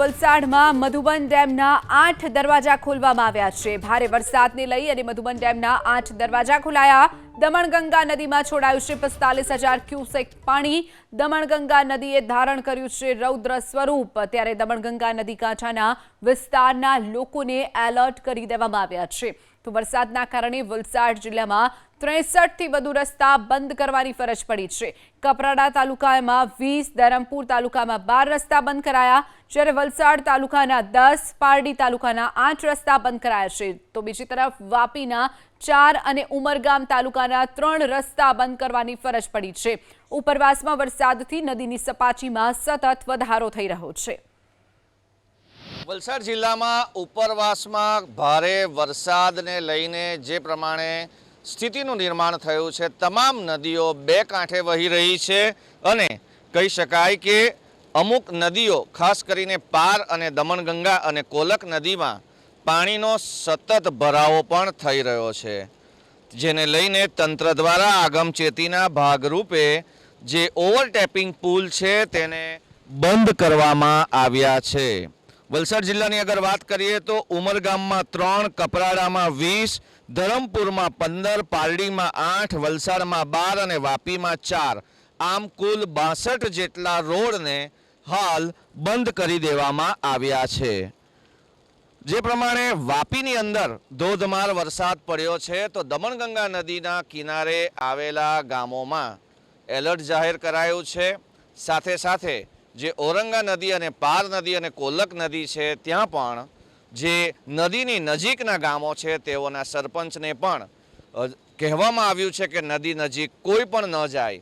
વલસાડમાં મધુબન ડેમના આઠ દરવાજા ખોલવામાં આવ્યા છે. ભારે વરસાદને લઈ અને મધુબન ડેમના આઠ દરવાજા ખોલાયા. દમણગંગા નદીમાં છોડાયું છે પિસ્તાલીસ હજાર ક્યુસેક પાણી. દમણગંગા નદીએ ધારણ કર્યું છે રૌદ્ર સ્વરૂપ. ત્યારે દમણગંગા નદી કાંઠાના વિસ્તારના લોકોને એલર્ટ કરી દેવામાં આવ્યા છે. તો વરસાદના કારણે વલસાડ જિલ્લામાં ત્રેસઠથી વધુ રસ્તા બંધ કરવાની ફરજ પડી છે. કપરાડા તાલુકામાં વીસ, ધરમપુર તાલુકામાં બાર રસ્તા બંધ કરાયા. જ્યારે વલસાડ તાલુકાના દસ, પારડી તાલુકાના આઠ રસ્તા બંધ કરાયા છે. તો બીજી તરફ વાપીના ચાર અને ઉમરગામ તાલુકાના ત્રણ રસ્તા બંધ કરવાની ફરજ પડી છે. ઉપરવાસમાં વરસાદથી નદીની સપાટીમાં સતત વધારો થઈ રહ્યો છે. વલસાડ જિલ્લામાં ઉપરવાસમાં ભારે વરસાદને લઈને જે પ્રમાણે સ્થિતિનું નિર્માણ થયું છે, તમામ નદીઓ બે કાંઠે વહી રહી છે અને કહી શકાય કે અમુક નદીઓ, ખાસ કરીને પાર અને દમણગંગા અને કોલક નદીમાં પાણીનો સતત ભરાવો પણ થઈ રહ્યો છે, જેને લઈને તંત્ર દ્વારા આગમચેતીના ભાગરૂપે જે ઓવરટેપિંગ પુલ છે તેને બંધ કરવામાં આવ્યા છે. વલસાડ જિલ્લાની અગર વાત કરીએ તો ઉમરગામમાં ત્રણ, કપરાડામાં વીસ, ધરમપુરમાં પંદર, પારડીમાં આઠ, વલસાડમાં બાર અને વાપીમાં ચાર. આમ કુલ બાસઠ જેટલા રોડને હાલ બંધ કરી દેવામાં આવ્યા છે. જે પ્રમાણે વાપીની અંદર ધોધમાર વરસાદ પડ્યો છે, તો દમણગંગા નદીના કિનારે આવેલા ગામોમાં એલર્ટ જાહેર કરાયું છે. સાથે સાથે જે ઓરંગા નદી અને પાર નદી અને કોલક નદી છે, ત્યાં પણ જે નદીની નજીકના ગામો છે, તેઓના સરપંચને પણ કહેવામાં આવ્યું છે કે નદી નજીક કોઈ પણ ન જાય.